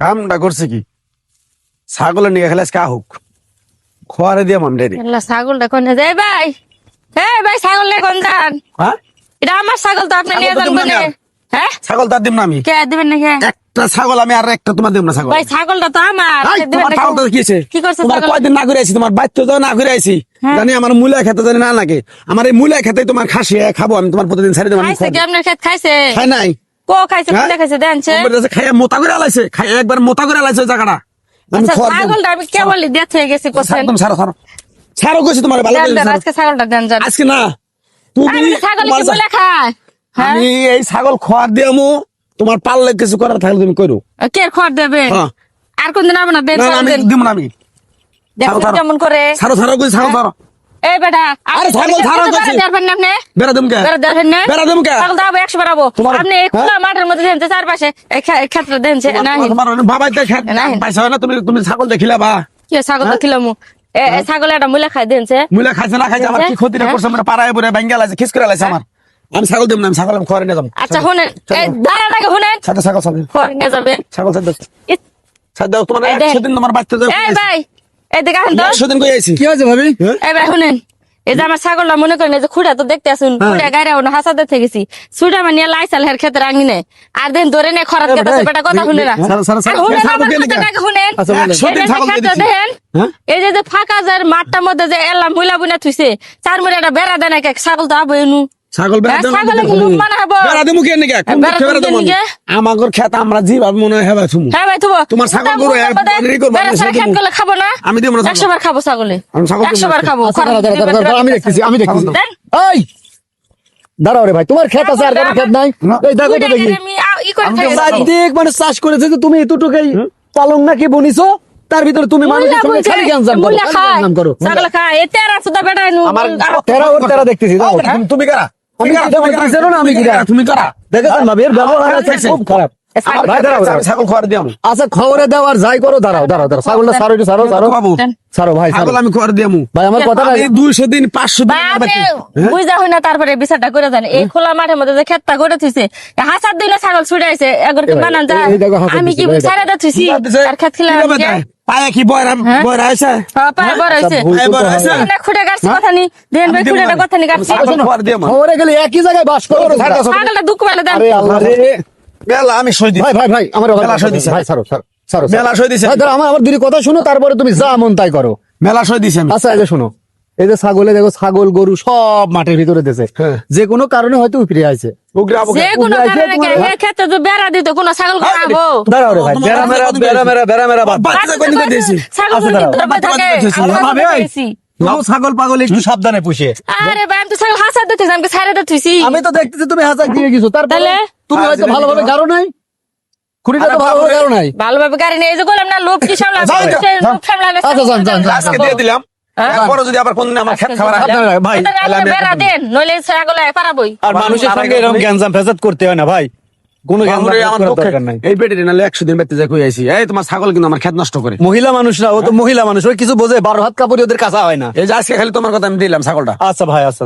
কামটা করছে কি? ছাগলের নিয়ে খেলে কা হোক। খোয়ারে দিয়ে মাম ছাগলটা কোনে যায়? ভাই! হ্যাঁ ভাই ছাগল নিয়ে কোন যান? হ্যাঁ? এটা আমার ছাগল তো আপনি নিয়ে যান কোনে হ্যাঁ? ছাগল তার দিব না আমি। কে দিবেন না কে? একটা ছাগল আমি আর একটা তোমার দিব না ছাগল। ভাই ছাগলটা তো আমার। তোমার ছাগলটা কি হয়েছে? কি করছে তোমার কয়দিন না ঘুরে আইছি? তোমার বাচ্চা তো না ঘুরে আইছি। হ্যাঁ। জানি আমার মূলা খেতে জানি না লাগে। আমার এই মূলা খেতে তোমার খাসি খাব আমি তোমার প্রতিদিন ছাড়ি দেবো আমি খাইছে কি? আপনার খেত খাইছে? খাই নাই। কো খাইছে? কোনে খাইছে দেনছে কাছে খাইয়া মোটা করে আলাইছে। খাই একবার করে আলাইছে জায়গাটা। আচ্ছা ছাগলটা আমি কেবল দিয়ে থেকে গেছি কোছেন একদম সারো সারো সারো কইছি তোমার ভালো করে আজকে ছাগলটা দেন যান। আজকে না তুমি ছাগল কি বলে খায়? হ্যাঁ? আমি এই ছাগল খোয়ার দিয়ে আমু তোমার পারলে কিছু করার থাকলে তুমি করো কে খড় দেবে? হ্যাঁ। আর কোনদিন হবে না না, আমি দিব না আমি। ছাড়ো, ছাড়ো। কেমন করে। কইছি সারো সারো এই বেটা আরে ছাগল ছাড়ো কইছি। দেখবেন না আপনি? বেড়া বেড়া না? বেড়া ছাগল দাও একশো বাড়াবো। তোমার- আপনি এই খোলা মাঠের মধ্যে দেন চারপাশে। এই খে- এই ক্ষেত্রে দেন যে, নাই তোমার বাবাই দেখে নাই। পাইছা হয় না তুমি তুমি ছাগল দেখিলা বা? কি ছাগল হ্যাঁ? দেখিলাম ছাগল একটা মূলা খাই দেন যে। মুলা খাইছে না খাইছে আমার কি ক্ষতিটা করছে? আমার পাড়ায় পড়ে ব্যাঙ্গে লাইছে খিস করে লাইছে আমার। আমি ছাগল দেব না আমি ছাগল আমি নিয়ে যাব। আচ্ছা শুনেন। এই শুনেন। ছাগল নিয়ে ছাগল সাথে ইস, সাথে দাও তোমার একশো দিন তোমার বাচ্চা যাও এই ভাই। এই দেখে আসেন তো একশো কই আইছি? কি হয়েছে ভাবি? হ্যাঁ? শুনেন এই যে আমার ছাগলটা মনে করেন এই যে খুঁড়া তো দেখতে আসুন হ্যাঁ। খুঁড়া গাড়ি ওনা হাসাতে থেকেছি। সুটা মানে লাইসাল হের ক্ষেত্রে আঙি আর দেন ধরে নে খরাত এ কেটে বেটা কথা শুনে না শুনেন। আচ্ছা, এই যে। দেখেন হ্যাঁ? এই যে যে ফাঁকা যার মাঠটার মধ্যে যে এলাম মুলা বুনা থুইছে চার মুড়ে একটা বেড়া দেয় ছাগল তো আবো ছাগল হ্যাঁ, মানা আমাগর খেত আমরা জি ভাবে মনে হয় হ্যাঁ তোমার ছাগল গরু খেত খাব না? আমি দেবো না একশো বার খাব ছাগলে। আমি ছাগল একশো বার খাব। আমি দেখতেছি আমি দেখতেছি। এই! দাঁড়াও রে ভাই তোমার ক্ষেত আছে আর কোনো ক্ষেত নাই। এই দেখো তো দেখি। মানে চাষ করেছে যে তুমি এতটুকুই পালং নাকি বনিছো? তার ভিতরে তুমি মানুষের সঙ্গে খালি করো তেরা বেটা এনু। আমার তেরা ওর তেরা দেখতেছি তুমি- তুমি কারা? আছে আচ্ছা খবরে দাও আর যাই করো দাঁড়াও দাঁড়াও দাঁড়াও। ছাগলটা সারো একটু সারো সারো। সারো ভাই সারো। ছাগল আমি খোয়ার দিয়ে ভাই আমার কথা আমি দুইশো দিন পাঁচশো দিন বুঝা হই না তারপরে বিচারটা করে দেন এই খোলা মাঠের মধ্যে যে ক্ষেতটা করে থুইছে এ হাসার দিনে ছাগল ছুটে এগর কি বানান যায়? হাসার আমি কি থুইছি? আর ক্ষেত খেলে? পায়ে কি বয়রা হ্যাঁ? বয়রা আছে হ্যাঁ পায়ে বয়রা আছে আচ্ছা, পায়ে বয়রা আছে না খুঁটে কাটছে কথা নি দেন ভাই না। কথা নি দিয়ে আমু খবরে গেলে একই জায়গায় বাস করো ছাড়া। ছাড় ছাগলটা দুঃখ পেলে দেন। আরে আল্লাহ। রে মেলা আমি সই দিই ভাই ভাই ভাই আমার মেলা সই দিছে। ভাই সারো সারো সরো বেলা মেলা সই দিছে। ভাই, ধর আমার আমার দুই কথা শুনো তারপরে তুমি যা মন তাই করো। মেলা সই দিছি আমি। আচ্ছা আগে শোনো। এই যে ছাগলে দেখো ছাগল গরু সব মাঠের ভিতরে দিছে। হ্যাঁ। যে কোনো কারণে হয়তো উপরে আছে উগরা বুগরা। যে কোনো? উগরাইছে কারণে তোমার- কে ক্ষেত্রে তো বেড়া দিত কোনো ছাগল দিয়েছি দিয়েছি। পাগল একটু সাবধানে পুষে। আরে ভাই আমি তো ছাগল হাসার দিতে আমি ছাড়ে দিতেছি। আমি তো দেখতেছি তুমি হাজার দিয়ে গেছো। তারপরে? তুমি হয়তো ভালোভাবে। গাড়ো নাই? তো ভালোভাবে। গাড়ো নাই? ভালোভাবে গাড়ি নিয়ে এই যে বললাম না লোক কি সামলা আচ্ছা, যান, যান, যান, আজকে দিয়ে দিলাম। হ্যাঁ? যদি আবার কোনদিন আমার খেত খাবার ভাই বেড়া দেন নইলে ছাগল পারাবই। আর মানুষের সঙ্গে এরকম গ্যাঞ্জাম ফেসাদ করতে হয় না ভাই। কোনো গ্যাঞ্জাম আমার দরকার নাই। এই নালে একশো দিন আইছি। এই তোমার ছাগল কিন্তু আমার খেত নষ্ট করে। মহিলা মানুষ না ও তো মহিলা মানুষ ওই কিছু বোঝে বারো হাত কাপড় ওদের কাঁচা হয় না। এই যে আজকে খালি তোমার কথা আমি দিলাম ছাগলটা। আচ্ছা ভাই আচ্ছা